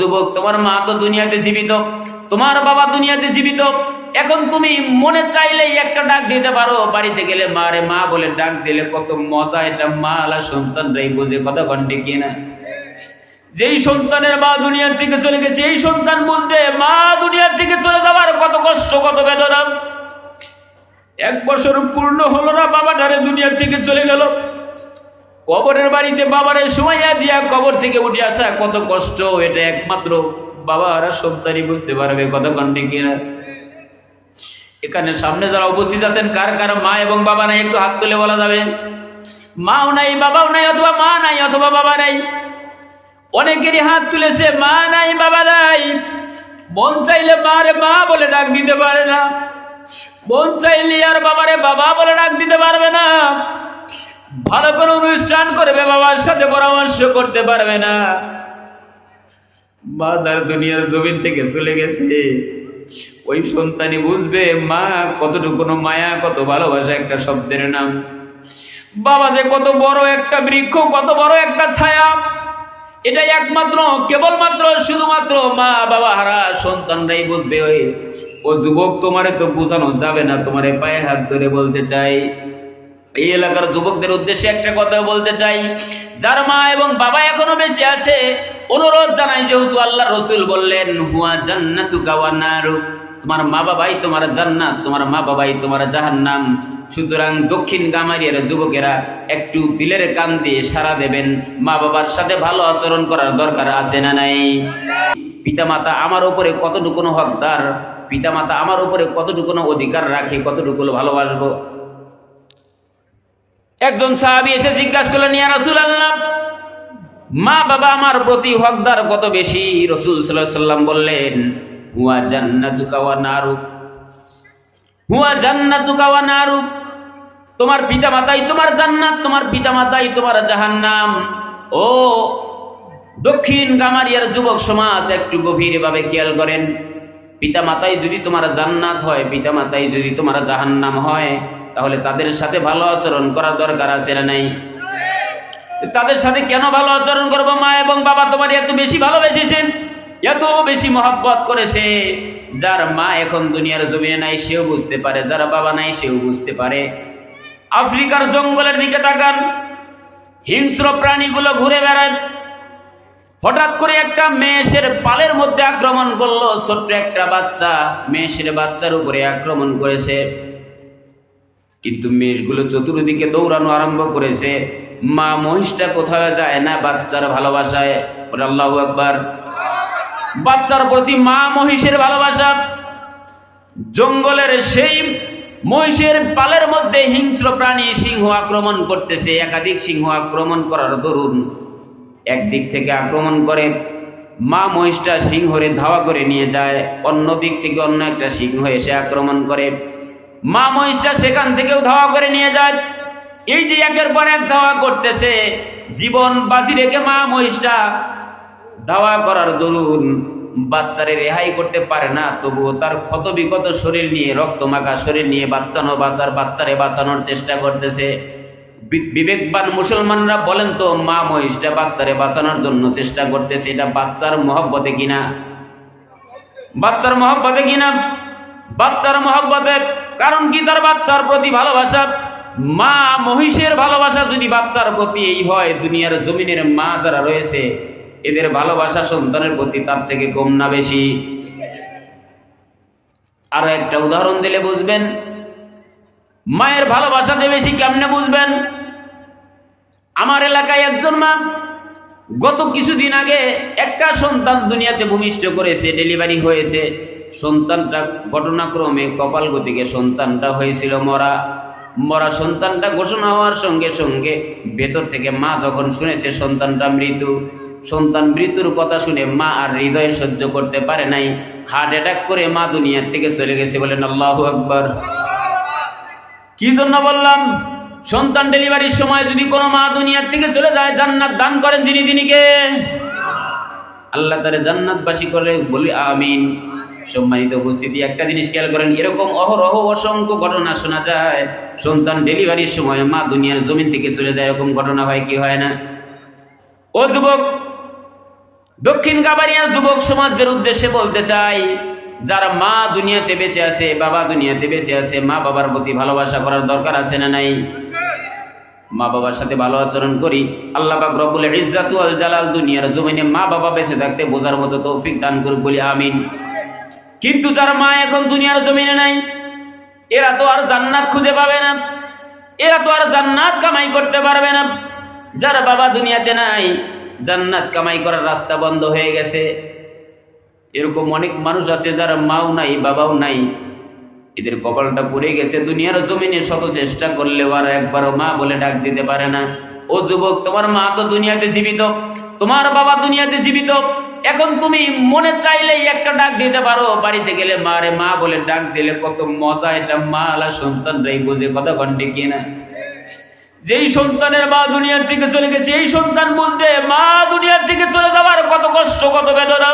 যুবক, তোমার মা তো দুনিয়াতে জীবিত, তোমার বাবা দুনিয়াতে জীবিত। এখন তুমি মনে চাইলেই একটা ডাক দিতে পারো, বাড়িতে গেলে মা রে, মা বলে ডাক দিলে কত মজা, এটা মা আলা সন্তানরাই বোঝে, কথা কন্টে কিনা যেই সন্তানের মা দুনিয়ার থেকে চলে গেছে, এই সন্তান বুঝবে মা দুনিয়ার থেকে চলে যাওয়ার কত কষ্ট, কত বেদনা। এক বছর পূর্ণ হলো না, বাবা বাবাটারে দুনিয়ার থেকে চলে গেল। কবরের বাড়িতে বাবারে সময়া দিয়া কবর থেকে উঠে আসা কত কষ্ট, এটা একমাত্র বাবারা সন্তানই বুঝতে পারবে কত কন্টে কিনা এখানে সামনে যারা উপস্থিত আছেন, কার কার মা এবং বাবা নাই, একটু হাত তুলে বলা যাবে? মাও নাই, বাবাও নাই, অথবা মা নাই, অথবা বাবা নাই। অনেকেরই হাত তুলেছে, মা নাই, বাবা নাই। মন চাইলে মা রে মা বলে ডাক দিতে পারে না। মন চাইলে আর বাবারে বাবা বলে ডাক দিতে পারবে না। ভালো কোনো অনুষ্ঠান করবে বাবার সাথে পরামর্শ করতে পারবে না। বাজার দুনিয়ার জমিন থেকে চলে গেছে। ওই সন্তানই বুঝবে, মা, কতটুকু মায়া, কত ভালোবাসা, একটা শব্দের নাম। বাবা যে কত বড় একটা বৃক্ষ, কত বড় একটা ছায়া, এটাই একমাত্র, কেবলমাত্র, শুধুমাত্র মা, বাবা হারা সন্তানরাই বুঝবে। ওই, ও যুবক, তোমারে তো বোঝানো যাবে না, তোমারে পায়ে হাত ধরে বলতে চাই। এই এলাকার যুবকদের উদ্দেশ্যে একটা কথা বলতে চাই। যার মা এবং বাবা এখনও বেঁচে আছে, অনুরোধ জানাই যেহেতু আল্লাহ রসুল বললেন, হুয়া জান্নাতু তোমার মা বাবাই তোমার জান্নাত, তোমার মা বাবাই তোমার জাহান্নাম। সুতরাং দক্ষিণ গামারিয়ার যুবকেরা একটু দিলের কান দিয়ে সারা দেবেন, মা বাবার সাথে ভালো আচরণ করার দরকার আছে না নাই? পিতামাতা আমার উপরে কতটুকু হকদার, পিতামাতা আমার উপরে কতটুকু অধিকার রাখে কতটুকু ভালোবাসবো? একজন সাহাবি এসে জিজ্ঞাসা করলেন, ইয়া রাসূল আল্লাহ মা বাবা আমার প্রতি হকদার কত বেশি? রসুল সাল্লাম বললেন, হুয়া জান্নাতুকা ওয়া নারুক। হুয়া জান্নাতুকা ওয়া নারুক। তোমার পিতা মাতাই তোমার জান্নাত, তোমার পিতা মাতাই তোমার জাহান্নাম। ও দক্ষিণ গামারিয়ার যুবক সমাজ, একটু গভীরভাবে খেয়াল করেন। পিতা মাতাই যদি তোমার জান্নাত হয় পিতা মাতাই যদি তোমার জাহান্নাম হয় তাহলে তাদের সাথে ভালো আচরণ করার দরকার আছে না নাই? তাদের সাথে কেন ভালো আচরণ করব? মা এবং বাবা তোমার এত বেশি ভালোবেসেছেন, এত বেশি মহাব্বত করেছে যার মা এখন দুনিয়ার জমিনে নাই, সেও বুঝতে পারে। যার বাবা নাই, সেও বুঝতে পারে। আফ্রিকার জঙ্গলের দিকে তাকান। হিংস্র প্রাণীগুলো ঘুরে বেড়ায় হঠাৎ করে একটা মেষের পালের মধ্যে আক্রমণ করল। ছোট্ট একটা বাচ্চা মেষের বাচ্চার উপরে আক্রমণ করেছে। কিন্তু মেষগুলো চতুর্দিকে দৌড়ানো আরম্ভ করেছে। মা মহিষটা কোথাও যায় না বাচ্চার ভালোবাসায়? আল্লাহ একবার বাচ্চার প্রতি মা মহিষের ভালোবাসা। জঙ্গলের সেই মহিষের পালের মধ্যে হিংস্র প্রাণী সিংহ আক্রমণ করতেছে। একাধিক সিংহ আক্রমণ করার দরুন একদিক থেকে আক্রমণ করে। মা মহিষটা সিংহরে ধাওয়া করে নিয়ে যায়। অন্য দিক থেকে অন্য একটা সিংহ এসে আক্রমণ করে। মা মহিষটা সেখান থেকেও ধাওয়া করে নিয়ে যায়। এই যে একের পর এক ধাওয়া করতেছে, জীবন বাজি রেখে মা মহিষটা ধাওয়া করার দরুন বাচ্চারে রেহাই করতে পারে না, তবুও তার ক্ষত বিক্ষত শরীর নিয়ে, রক্ত মাখা শরীর নিয়ে বাচ্চানো বাঁচার, বাচ্চারে বাঁচানোর চেষ্টা করতেছে। বিবেকবান মুসলমানরা বলেন তো, মা মহিষটা বাচ্চারে বাঁচানোর জন্য চেষ্টা করতেছে, এটা বাচ্চার মহব্বতে কিনা? বাচ্চার মহব্বতে কিনা? বাচ্চার মহব্বতে কারণ কি তার বাচ্চার প্রতি ভালোবাসা, মা মহিষের ভালোবাসা যদি বাচ্চার প্রতি এই হয়, দুনিয়ার জমিনের মা যারা রয়েছে, এদের ভালোবাসা সন্তানের প্রতি তার থেকে কম না বেশি। আরও একটা উদাহরণ দিলে বুঝবেন, মায়ের ভালোবাসা যে বেশি কেমনে বুঝবেন? আমার এলাকায় একজন মা, গত কিছুদিন আগে একটা সন্তান দুনিয়াতে ভূমিষ্ঠ করেছে, ডেলিভারি হয়েছে। সন্তানটা ঘটনাক্রমে কপাল গতিকে সন্তানটা হয়েছিল মরা। মরা সন্তানটা ঘোষণা হওয়ার সঙ্গে সঙ্গে ভেতর থেকে মা যখন শুনেছে সন্তানটা মৃত্যু, সন্তান মৃত্যুর কথা শুনে মা আর হৃদয়ে সহ্য করতে পারে নাই। হার্ট অ্যাটাক করে মা দুনিয়ার থেকে চলে গেছে বলেন আল্লাহ আকবর। কি জন্য বললাম? সন্তান ডেলিভারির সময় যদি কোনো মা দুনিয়ার থেকে চলে যায়, জান্নাত দান করেন যিনি তিনিকে আল্লাহ তারে জান্নাতবাসী করে বলি, আমিন। সম্মানিত উপস্থিতি, একটা জিনিস খেয়াল করেন, এরকম অহরহ অসংখ্য ঘটনা শোনা যায়। সন্তান ডেলিভারির সময় মা দুনিয়ার জমিন থেকে চলে যায়, এরকম ঘটনা হয় কি হয় না? ও যুবক, দক্ষিণ গাবারিয়ার যুবক সমাজদের উদ্দেশ্যে বলতে চাই, যারা মা দুনিয়াতে বেঁচে আছে, বাবা দুনিয়াতে বেঁচে আছে, মা বাবার প্রতি ভালোবাসা করার দরকার আছে না নাই? মা বাবার সাথে ভালো আচরণ করি, আল্লাহ পাক রব্বুল ইজ্জাতু আল জালাল দুনিয়ার জমিনে মা বাবা বেঁচে থাকতে বোঝার মতো তৌফিক দান করুক, বলি আমিন। কিন্তু যার মা এখন দুনিয়ার জমিনে নাই, এরা তো আর জান্নাত খুঁজে পাবে না, এরা তো আর জান্নাত কামাই করতে পারবে না। যার বাবা দুনিয়াতে নাই, জান্নাত কামাই করার রাস্তা বন্ধ হয়ে গেছে। এরকম অনেক মানুষ আছে যারা মাও নাই, বাবাও নাই। এদের কপালটা পড়ে গেছে, দুনিয়ার জমিনে শত চেষ্টা করলেও আর একবারও মা বলে ডাক দিতে পারে না। ও যুবক, তোমার মা তো দুনিয়াতে জীবিত, তোমার বাবা দুনিয়াতে জীবিত এখন তুমি মনে চাইলেই একটা ডাক দিতে পারো, বাড়িতে গেলে মা রে, মা বলে ডাক দিলে কত মজা, এটা মা আলা সন্তানরাই বোঝে কথা ঘন্টে কিনা যেই সন্তানের মা দুনিয়ার থেকে চলে গেছে, এই সন্তান বুঝবে মা দুনিয়ার থেকে চলে যাওয়ার কত কষ্ট, কত বেদনা।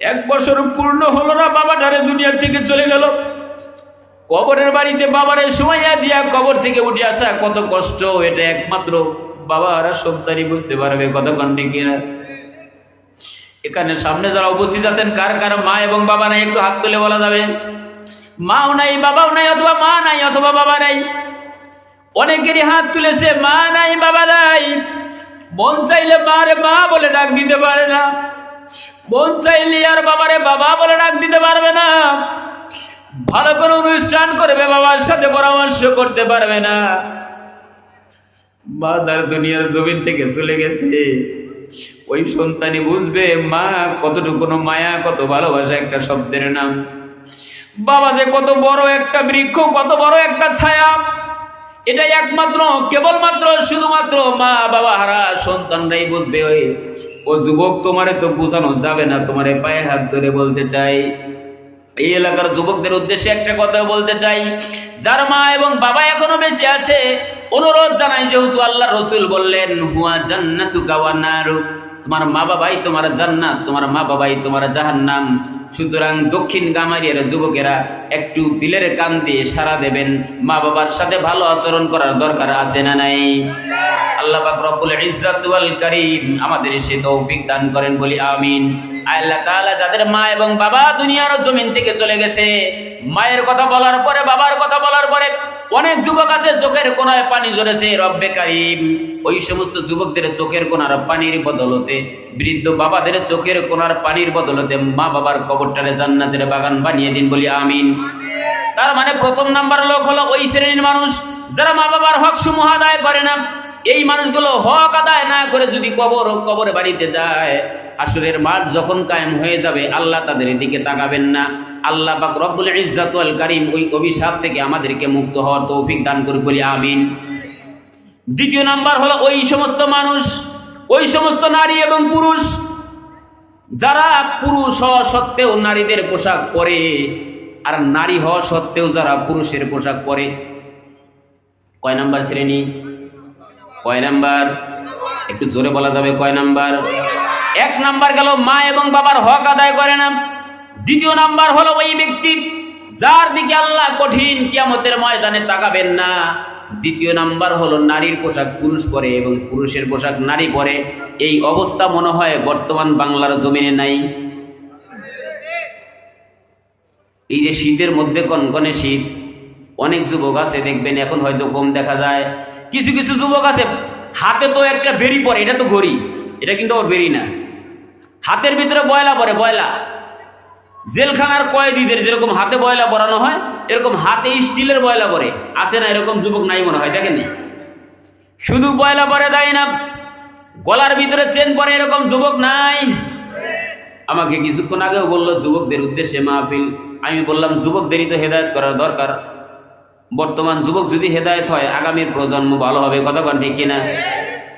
এক বছর পূর্ণ হলো না বাবাটারে দুনিয়ার থেকে চলে গেল। কবরের বাড়িতে বাবারে সময়া দিয়া কবর থেকে উঠে আসা কত কষ্ট, এটা একমাত্র বাবা বাবারা সন্তানই বুঝতে পারবে কত ঘন্টে কিনা এখানে সামনে যারা উপস্থিত আছেন, কার কার মা এবং বাবা নাই, একটু হাত তুলে বলা যাবে। মাও নাই, বাবাও নাই, অথবা মা নাই, অথবা বাবা নাই। অনেকেরই হাত তুলেছে, মা নাই, বাবা নাই। মন চাইলে মা রে মা বলে ডাক দিতে পারে না। মন চাইলে আর বাবারে বাবা বলে ডাক দিতে পারবে না। ভালো কোনো অনুষ্ঠান করবে, বাবার সাথে পরামর্শ করতে পারবে না। বাজার দুনিয়ার জমিন থেকে চলে গেছে। ওই সন্তানই বুঝবে, মা, কতটুকু মায়া, কত ভালোবাসা একটা শব্দের নাম। বাবা যে কত বড় একটা বৃক্ষ, কত বড় একটা ছায়া। এটাই একমাত্র, কেবলমাত্র, শুধুমাত্র মা, বাবা হারা সন্তানরাই বুঝবে ওই। ও যুবক, তোমারে তো বোঝানো যাবে না, তোমারে পায়ে হাত ধরে বলতে চাই। এই এলাকার যুবকদের উদ্দেশ্যে একটা কথা বলতে চাই। যার মা এবং বাবা এখনও বেঁচে আছে, অনুরোধ জানাই যেহেতু আল্লাহ রসুল বললেন, হুয়া জান্নাতু কাওয়া নারু তোমার মা বাবাই তোমার জান্নাত, তোমার মা বাবাই তোমার জাহান্নাম। সুতরাং দক্ষিণ গামারিয়ার যুবকেরা একটু দিলের কান দিয়ে সারা দেবেন, মা বাবার সাথে ভালো আচরণ করার দরকার আছে না নাই? আল্লাহ পাক রব্বুল ইজ্জাত ওয়াল কারীম আমাদের সে তৌফিক দান করেন, বলি আমিন। আল্লাহ তাআলা যাদের মা এবং বাবা দুনিয়ার জমিন থেকে চলে গেছে মায়ের কথা বলার পরে, বাবার কথা বলার পরে অনেক যুবক আছে, চোখের কোনায় পানি ঝরেছে, রব্বে কারিম। ওই সমস্ত যুবকদের চোখের কোনার পানির বদলতে, বৃদ্ধ বাবাদের চোখের কোনার পানির বদলতে মা বাবার কবরটারে জান্নাতের বাগান বানিয়ে দিন বলি আমিন। তার মানে প্রথম নাম্বার লোক হলো ওই শ্রেণির মানুষ, যারা মা বাবার হক সমূহ আদায় করে না। এই মানুষগুলো হক আদায় না করে যদি কবর কবর বাড়িতে যায় আসরের মাঠ যখন কায়েম হয়ে যাবে, আল্লাহ তাদের দিকে তাকাবেন না। আল্লাহ পাক রব্বুল ইজ্জাতুল কারীম ওই অভিশাপ থেকে আমাদেরকে মুক্ত হওয়ার তৌফিক দান করুক, বলি আমিন। দ্বিতীয় নাম্বার হলো ওই সমস্ত মানুষ, ওই সমস্ত নারী এবং পুরুষ, যারা পুরুষ হওয়া সত্ত্বেও নারীদের পোশাক পরে আর নারী হওয়া সত্ত্বেও যারা পুরুষের পোশাক পরে। কয় নাম্বার শ্রেণি? কয় নাম্বার? একটু জোরে বলা যাবে, কয় নাম্বার? এক নাম্বার গেল মা এবং বাবার হক আদায় করে না। দ্বিতীয় নাম্বার হলো ওই ব্যক্তি, যার দিকে আল্লাহ কঠিন কিয়ামতের ময়দানে তাকাবেন না। দ্বিতীয় নাম্বার হলো নারীর পোশাক পুরুষ পরে এবং পুরুষের পোশাক নারী পরে। এই অবস্থা মনে হয় বর্তমান বাংলার জমিনে নাই। এই যে শীতের মধ্যে কনকনে শীত, অনেক যুবক আছে, দেখবেন এখন হয়তো কম দেখা যায়। কিছু কিছু যুবক আছে, হাতে তো একটা বেরি পরে, এটা তো ঘড়ি, এটা কিন্তু ওর বেরি না। হাতের ভিতরে বয়লা পরে, বয়লা। জেলখানার কয়েদিদের যেরকম হাতে বয়লা পরানো হয়, এরকম হাতে স্টিলের বয়লা পরে আছে না এরকম যুবক নাই মনে হয় দেখেন শুধু বয়লা পরে দেয় না, গলার ভিতরে চেন পরে এরকম যুবক নাই। আমাকে কিছুক্ষণ আগেও বলল, যুবকদের উদ্দেশ্যে মাহফিল। আমি বললাম, যুবকদেরই তো হেদায়ত করার দরকার। বর্তমান যুবক যদি হেদায়ত হয়, আগামীর প্রজন্ম ভালো হবে। কতক্ষণ ঠিক কিনা?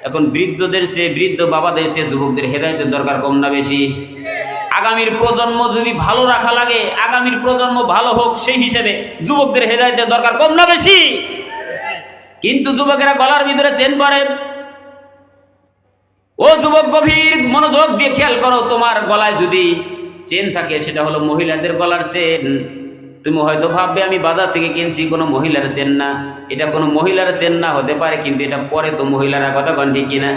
এখন বৃদ্ধদের চেয়ে, বৃদ্ধ বাবাদের চেয়ে যুবকদের হেদায়তের দরকার কম না বেশি? আগামীর প্রজন্ম যদি ভালো রাখা লাগে, আগামীর প্রজন্ম ভালো হোক, সেই হিসেবে যুবকদের হেদায়তের দরকার কম না বেশি? কিন্তু যুবকেরা গলার ভিতরে চেন পরে। ও যুবক গভীর, মনোযোগ দিয়ে খেয়াল করো, তোমার গলায় যদি চেন থাকে, সেটা হলো মহিলাদের গলার চেন। তুমি হয়তো ভাববে, আমি বাজার থেকে কিনছি, কোনো মহিলার চেন না। এটা কোনো মহিলার চেন না, হতে পারে, কিন্তু এটা পরে তো মহিলারা কথা কন কিনা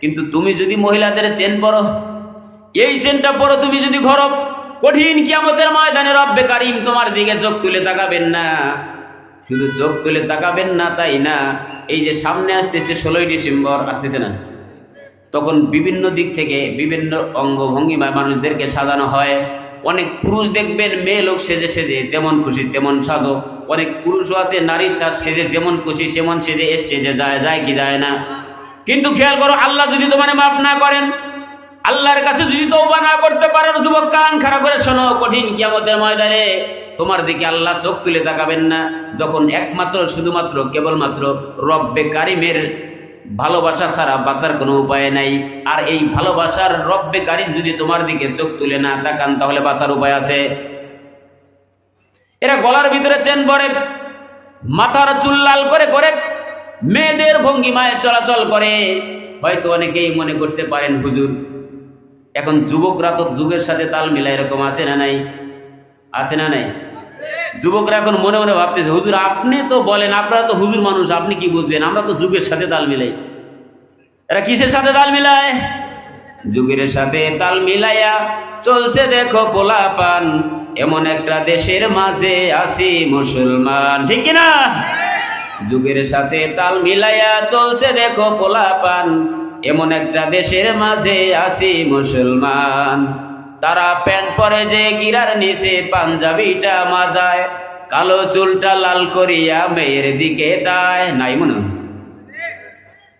কিন্তু তুমি যদি মহিলাদের চেন পরো এই চেনটা পরো তুমি যদি ঘর। কঠিন কিয়ামতের ময়দানে রব্বে কারিম তোমার দিকে চোখ তুলে তাকাবেন না। শুধু চোখ তুলে তাকাবেন না, তাই না? এই যে সামনে আসতেছে ষোলোই ডিসেম্বর, আসতেছে না? তখন বিভিন্ন দিক থেকে বিভিন্ন অঙ্গভঙ্গিমায় মানুষদেরকে সাজানো হয়। অনেক পুরুষ দেখবেন, মেয়ে লোক সেজে সেজে, যেমন খুশি তেমন সাজো। অনেক পুরুষও আছে, নারীর সাজ সেজে যেমন খুশি, সেমন সেজে স্টেজে যায় যায় কি যায় না। কিন্তু খেয়াল করো, আল্লাহ যদি তোমার মাফ না করেন আল্লাহর কাছে যদি তৌবা না করতে পারো, যুবক, কান খারাপ করে শোনো, কঠিন কিয়ামতের ময়দানে। তোমার দিকে আল্লাহ চোখ তুলে তাকাবেন না। যখন একমাত্র, শুধুমাত্র, কেবলমাত্র রব্বে কারিমের ভালোবাসা ছাড়া বাঁচার কোনো উপায় নাই। আর এই ভালোবাসার রব্বে কারিম যদি তোমার দিকে চোখ তুলে না তাকান, তাহলে বাঁচার উপায় আছে। এরা গলার ভিতরে চেন পরে মাথার চুল লাল করে করে মেয়েদের ভঙ্গিমায় চলাচল করে। হয়তো অনেকেই মনে করতে পারেন, হুজুর এখন যুবকরা তো যুগের সাথে তাল মিলায় এরকম আছে না নাই? আছে না নাই? যুবকরা এখন মনে মনে ভাবতেছে, হুজুর, আপনি তো বলেন, আপনারা তো হুজুর মানুষ, আপনি কি বুঝবেন? আমরা তো যুগের সাথে তাল মিলাই। এরা কিসের সাথে তাল মিলায়? যুগের সাথে তাল মিলাইয়া চলছে দেখো পোলা পান এমন একটা দেশের মাঝে আসি মুসলমান। ঠিক না যুগের সাথে তাল মিলাইয়া চলছে দেখো পোলা পান এমন একটা দেশের মাঝে আসি মুসলমান। তারা প্যান্ট পরে যে গিরার নিচে পাঞ্জাবিটা মাজায়, কালো চুলটা লাল করিয়া মেয়ের দিকে তাই নাই মনে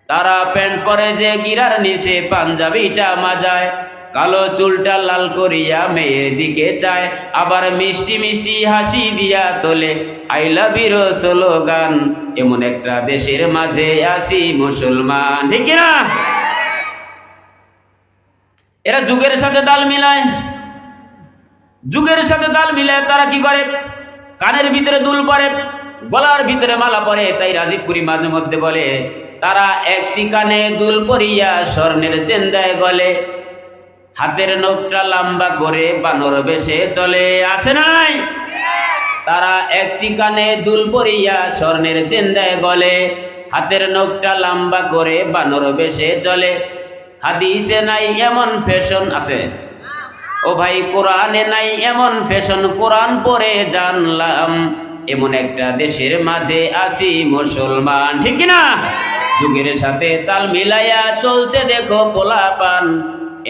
তারা প্যান্ট পরে যে গিরার নিচে পাঞ্জাবিটা মাজায়, কালো চুলটা লাল করিয়া মেয়ের দিকে চায়। আবার মিষ্টি মিষ্টি হাসি দিয়া তোলে, আই লাভ ইউ স্লোগান। এমন একটা দেশের মাঝে আসি মুসলমান। ঠিক না এরা যুগের সাথে তাল মিলায়। যুগের সাথে তাল মিলায়, তারা কি করে? কানের ভিতরে দুল পরে, গলার ভিতরে মালা পরে, তাই রাজীবপুরি মাঝে মধ্যে বলে, তারা একটি কানে দুল পরিয়া স্বর্ণের চেন দেয় গলে, হাতের নখটা লম্বা করে বানর বেশে চলে। আসে নাই? তারা একটি কানে দুল পরিয়া স্বর্ণের চেন দেয় গলে, হাতের নখটা লম্বা করে বানর বেশে চলে। হাদিসে নাই এমন ফ্যাশন আছে। ও ভাই, কোরআনে নাই এমন ফ্যাশন কোরআন পরে জানলাম, এমন একটা দেশের মাঝে আছি মুসলমান। ঠিক না যুগের সাথে তাল মিলাইয়া চলছে দেখো পোলাপান,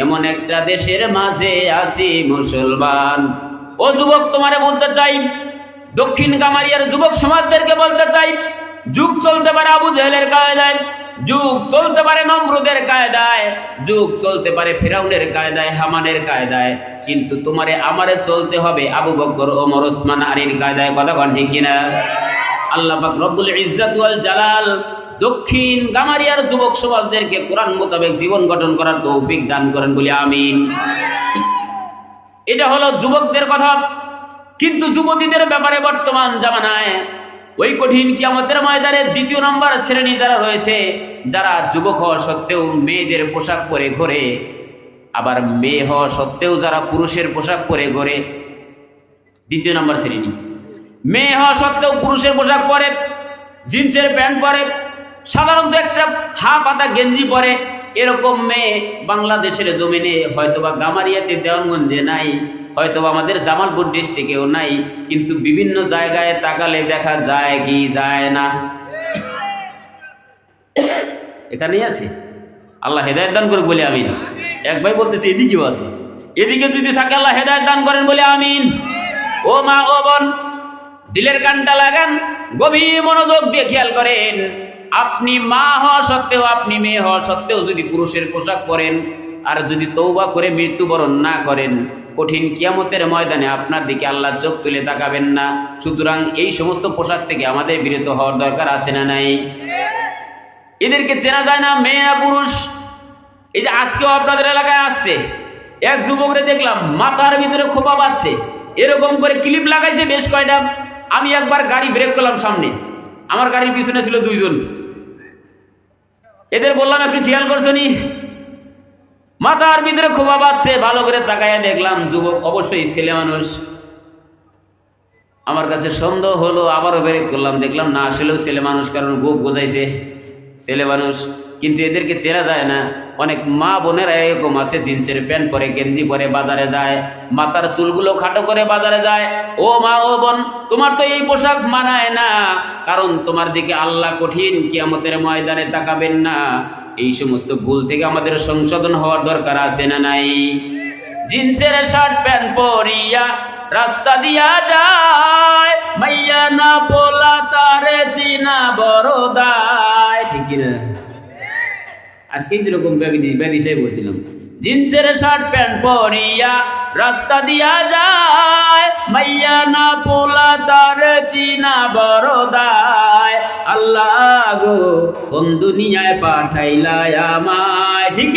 এমন একটা দেশের মাঝে আছি মুসলমান। ও যুবক, তোমারে বলতে চাই, দক্ষিণ কামারিয়ার যুবক সমাজদেরকে বলতে চাই, যুগ চলতে পারে আবু জাহেলের কায়দায় যুগ চলতে পারে নমরুদের কায়দায়, যুগ চলতে পারে ফেরাউনের কায়দায়, হামানের কায়দায়। কিন্তু তোমারে আমারে চলতে হবে আবু বকর ওমর ওসমান আলীর কায়দায়, কথা কন ঠিক কিনা? আল্লাহ পাক রব্বুল ইজ্জাত ওয়াল জালাল দক্ষিণ গামারিয়ার যুবক সমাজদেরকে কোরআন মোতাবেক জীবন গঠন করার তৌফিক দান করেন বলি আমিন। এটা হলো যুবকদের কথা। কিন্তু যুবতীদের ব্যাপারে বর্তমান জামানায় ওই কঠিন কিয়ামতের ময়দানে দ্বিতীয় নম্বর শ্রেণি যারা রয়েছে, যারা যুবক হওয়া সত্ত্বেও মেয়েদের পোশাক পরে ঘোরে, আবার মেয়ে হওয়া সত্ত্বেও যারা পুরুষের পোশাক পরে ঘোরে, দ্বিতীয় নম্বর শ্রেণি। মেয়ে হওয়া সত্ত্বেও পুরুষের পোশাক পরে, জিন্সের প্যান্ট পরে, সাধারণত একটা হা পাতা গেঞ্জি পরে, এরকম মেয়ে বাংলাদেশের জমিনে হয়তোবা গামারিয়াতে দেওয়ানগঞ্জে নাই হয়তোবা আমাদের জামালপুর ডিস্ট্রিক্টেও নাই, কিন্তু বিভিন্ন জায়গায় তাকালে দেখা যায় কি যায় না। এখানেই আছে। আল্লাহ হেদায়ত দান করে বলে আমিন। এক ভাই বলতেছে, এদিকেও আছে। এদিকে যদি থাকে আল্লাহ হেদায়ত দান করেন বলে আমিন। ও মা, ও বোন, দিলের কানটা লাগান, গভীর মনোযোগ দিয়ে খেয়াল করেন। আপনি মা হওয়া সত্ত্বেও, আপনি মেয়ে হওয়া সত্ত্বেও যদি পুরুষের পোশাক পরেন, আর যদি তৌবা করে মৃত্যুবরণ না করেন কঠিন কিয়ামতের ময়দানে আপনার দিকে আল্লাহ চোখ তুলে তাকাবেন না। সুতরাং এই সমস্ত পোশাক থেকে আমাদের বিরত হওয়ার দরকার আছে না নাই? এদেরকে চেনা যায় না, মেয়ে না পুরুষ? এই যে আজকেও আপনাদের এলাকায় আসতে এক যুবকরে দেখলাম মাথার ভিতরে খোপা পাচ্ছে এরকম করে ক্লিপ লাগাইছে বেশ কয়টা। আমি একবার গাড়ি ব্রেক করলাম সামনে। আমার গাড়ির পিছনে ছিল দুইজন। এদের বললাম, একটু খেয়াল করছ নি? মাথার ভিতরে খোপা পাচ্ছে ভালো করে তাকাইয়া দেখলাম, যুবক অবশ্যই ছেলে মানুষ। আমার কাছে সন্দেহ হলো, আবারও ব্রেক করলাম, দেখলাম না, আসলেও ছেলে মানুষ, কারণ গোপ গোজাইছে। ছেলে মানুষ, কিন্তু এদেরকে চেনা যায় না। অনেক মা বোনেরা এরকম আছে, জিন্সের প্যান্ট পরে, গেঞ্জি পরে বাজারে যায়, মাথার চুলগুলো খাটো করে বাজারে যায়। ও মা, ও বোন, তোমার তো এই পোশাক মানায় না, কারণ তোমার দিকে আল্লাহ কঠিন, কিয়ামতের ময়দানে তাকাবেন না। এই সমস্ত ভুল থেকে আমাদের সংশোধন হওয়ার দরকার আছে না নাই? জিন্সের শার্ট, প্যান্ট পরিয়া রাস্তা দিয়া যায়, মাইয়া না পোলা তারে চিনা বড় দায়। ঠিক কিনা? আজকে যেরকম ব্যাধি ব্যাধিসাই বলছিলাম। জিন্সের শার্ট প্যান্ট পরিয়া রাস্তা দিয়া যায়। মাইয়া না পোলা, তার চিনা বড় দায়। আল্লাহ গো, কোন দুনিয়ায় পাঠাইলায় আমায়। ঠিক